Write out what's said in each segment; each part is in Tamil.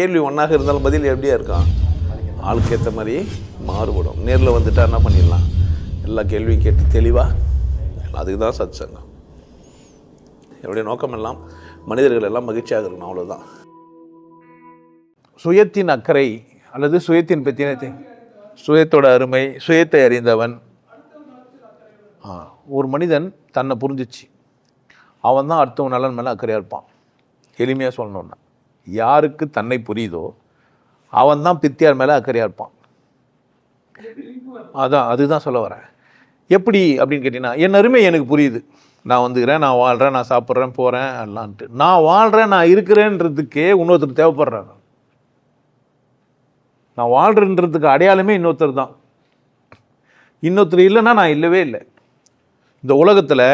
கேள்வி ஒன்றாக இருந்தாலும் பதில் எப்படியா இருக்கான் ஆளுக்கு ஏற்ற மாதிரி மாறுபடும். நேரில் வந்துட்டா என்ன பண்ணிடலாம்? எல்லா கேள்வியும் கேட்டு தெளிவாக அதுக்கு தான் சத் சங்கம் என்னுடைய நோக்கம் எல்லாம் மனிதர்கள் எல்லாம் மகிழ்ச்சியாக இருக்கணும் அவ்வளோதான் சுயத்தின் அக்கறை அல்லது சுயத்தின் பற்றின சுயத்தோட அருமை சுயத்தை அறிந்தவன். ஆ ஒரு மனிதன் தன்னை புரிஞ்சிச்சு. அவன் தான் அடுத்தவன் நலன் மேலே அக்கறையாக இருப்பான். எளிமையாக சொல்லணுன்னா யாருக்கு தன்னை புரியுதோ அவன் தான் பித்தியார் மேலே அக்கறையாக இருப்பான். அதான் அதுதான் சொல்ல வரேன். எப்படி அப்படின்னு கேட்டிங்கன்னா என் அருமை எனக்கு புரியுது. நான் வந்துக்கிறேன் நான் வாழ்கிறேன் நான் சாப்பிட்றேன் போகிறேன் எல்லான்ட்டு நான் வாழ்கிறேன் நான் இருக்கிறேன்றதுக்கே இன்னொருத்தர் தேவைப்படுறாங்க நான் வாழ்கிறேன்றதுக்கு அடையாளமே இன்னொருத்தர் தான். இன்னொருத்தர் இல்லைன்னா நான் இல்லவே இல்லை. இந்த உலகத்தில்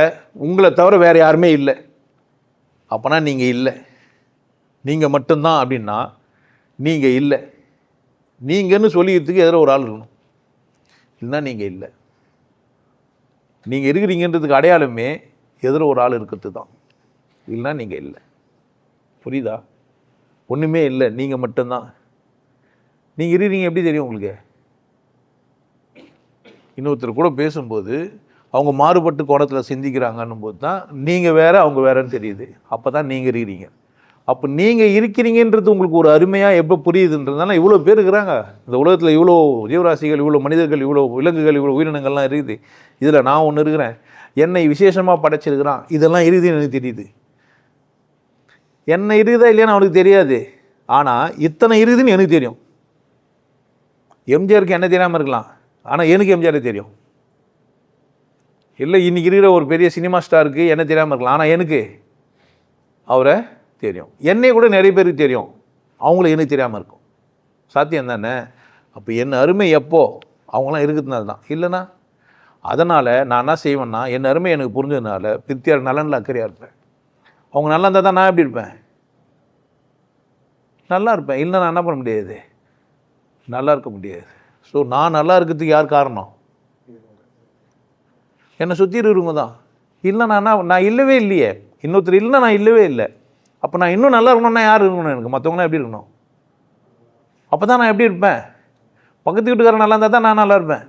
உங்களை தவிர வேறு யாருமே இல்லை. அப்போனா நீங்கள் இல்லை. நீங்கள் மட்டும்தான் அப்படின்னா நீங்கள் இல்லை. நீங்கன்னு சொல்லிக்கிறதுக்கு எதிர ஒரு ஆள் இருக்கணும்? இல்லைன்னா நீங்கள் இல்லை. நீங்கள் இருக்கிறீங்கன்றதுக்கு அடையாளமே எதிர ஒரு ஆள் இருக்கிறது தான் இல்லைன்னா நீங்கள் இல்லை. புரியுதா? ஒன்றுமே இல்லை. நீங்கள் மட்டும்தான். நீங்கள் இருக்கிறீங்க எப்படி தெரியும் உங்களுக்கு? இன்னொருத்தர் கூட பேசும்போது அவங்க மாறுபட்டு கோணத்தில் சிந்திக்கிறாங்கன்னும் போது தான் நீங்கள் வேறு அவங்க வேறன்னு தெரியுது. அப்போ தான் நீங்கள் இருக்கிறீங்க. அப்போ நீங்கள் இருக்கிறீங்கன்றது உங்களுக்கு ஒரு அருமையாக எப்போ புரியுதுன்றதுனால இவ்வளோ பேர் இருக்கிறாங்க. இந்த உலகத்தில் இவ்வளோ ஜீவராசிகள் இவ்வளோ மனிதர்கள் இவ்வளோ விலங்குகள் இவ்வளோ உயிரினங்கள்லாம் இருக்குது. இதில் நான் ஒன்று இருக்கிறேன். என்னை விசேஷமாக படைச்சிருக்கிறான். இதெல்லாம் இருக்குதுன்னு எனக்கு தெரியுது. என்ன இருக்குதா இல்லையான்னு அவனுக்கு தெரியாது. ஆனால் இத்தனை இருக்குதுன்னு எனக்கு தெரியும். எம்ஜிஆருக்கு என்ன தெரியாமல் இருக்கலாம். ஆனால் எனக்கு எம்ஜிஆரே தெரியும். இல்லை இன்றைக்கி இருக்கிற ஒரு பெரிய சினிமா ஸ்டாருக்கு என்ன தெரியாமல் இருக்கலாம். ஆனால் எனக்கு. அவரை தெரியும். என்னை கூட நிறைய பேருக்கு தெரியும். அவங்கள எனக்கு தெரியாமல் இருக்கும். சாத்தியம் தானே? அப்போ என் அருமை எப்போ? அவங்களாம் இருக்கிறதுனால தான். இல்லைன்னா? அதனால் நான் என்ன செய்வேன்னா என் அருமை எனக்கு புரிஞ்சதுனால பித்தியார் நலனில் அக்கறையாக இருப்பேன். அவங்க நல்லா இருந்தால் தான் நான் எப்படி இருப்பேன்? நல்லா இருப்பேன். இல்லை நான் என்ன பண்ண முடியாது? நல்லா இருக்க முடியாது. ஸோ நான் நல்லா இருக்கிறதுக்கு யார் காரணம்? என்னை சுற்றி இருக்கிறவங்க தான். இல்லை நான் நான் இல்லவே இல்லையே. இன்னொருத்தர் இல்லைன்னா நான் இல்லவே இல்லை. அப்போ நான் இன்னும் நல்லா இருக்கணும்னா யார் இருக்கணும் எனக்கு? மற்றவங்களாம் எப்படி இருக்கணும்? அப்போ தான் நான் எப்படி இருப்பேன்? பக்கத்து வீட்டுக்காரன் நல்லா இருந்தால் தான் நான் நல்லா இருப்பேன்.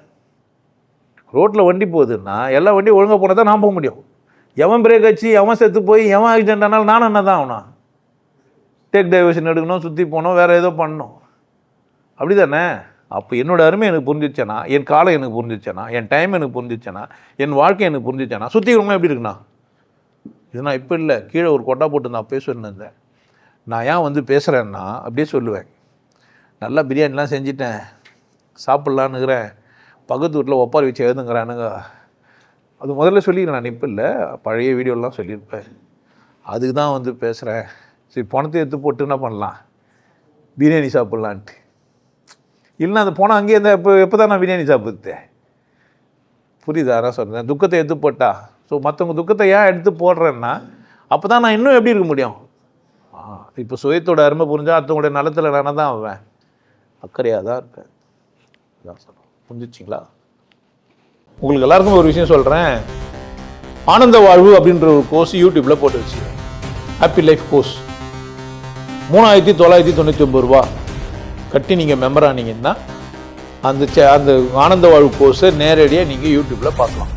ரோட்டில் வண்டி போகுதுன்னா எல்லா வண்டியும் ஒழுங்காக போனால் தான் நான் போக முடியும். எவன் பிரேக் வச்சு எவன் செத்து போய் எவன் ஆக்சிடென்ட் ஆனாலும் நானும் என்ன தான் ஆகணும்? டேக் டைவர்ஷன் எடுக்கணும் சுற்றி போகணும் வேறு ஏதோ பண்ணணும். அப்படி தானே அப்போ என்னோடய அருமை எனக்கு புரிஞ்சிச்சேனா என் காலம் எனக்கு புரிஞ்சிச்சேனா என் டைம் எனக்கு புரிஞ்சிச்சேனா என் வாழ்க்கை எனக்கு புரிஞ்சிச்சேனா சுற்றி இருக்கணும் எப்படி இருக்குண்ணா? இது நான் இப்போ இல்லை. கீழே ஒரு கொட்டா போட்டு நான் பேசுவேன்னு இருந்தேன். நான் ஏன் வந்து பேசுகிறேன்னா அப்படியே சொல்லுவேன். நல்லா பிரியாணிலாம் செஞ்சிட்டேன். சாப்பிட்லான்னுக்கிறேன் பக்கத்து வீட்டில் ஒப்பாரி வச்சு எழுதுங்கிறானுங்க. அது முதல்ல சொல்லிக்கிறேன் நான் இப்போ இல்லை. பழைய வீடியோலாம் சொல்லியிருப்பேன். அதுக்கு தான் வந்து பேசுகிறேன் சரி பணத்தை எடுத்து போட்டு என்ன பண்ணலாம்? பிரியாணி சாப்பிட்லான்ட்டு. இல்லைன்னா அந்த போனால் அங்கேயே இருந்தால் எப்போ எப்போ தான் நான் பிரியாணி சாப்பிட்டேன் புரியுதா? சொல்கிறேன் துக்கத்தை எடுத்து போட்டா. ஸோ மற்றவங்க துக்கத்தை ஏன் எடுத்து போடுறேன்னா அப்போ தான் நான் இன்னும் எப்படி இருக்க முடியும்? ஆ இப்போ சுயத்தோட அருமை புரிஞ்சால் அடுத்தவங்களுடைய நலத்தில் நான் தான் ஆவேன். அக்கறையாக தான் இருப்பேன். இதான் சொல்கிறேன் புரிஞ்சிச்சிங்களா? உங்களுக்கு எல்லாருக்கும் ஒரு விஷயம் சொல்கிறேன் ஆனந்த வாழ்வு அப்படின்ற ஒரு கோர்ஸ் யூடியூப்பில் போட்டு வச்சு ஹாப்பி லைஃப் கோர்ஸ் மூணாயிரத்தி தொள்ளாயிரத்தி தொண்ணூற்றி ஒம்பது ரூபா. கட்டி நீங்கள் மெம்பர் ஆனீங்கன்னா அந்த சே- அந்த ஆனந்த வாழ்வு கோர்ஸை நேரடியாக நீங்கள் யூடியூப்பில் பார்க்கலாம்.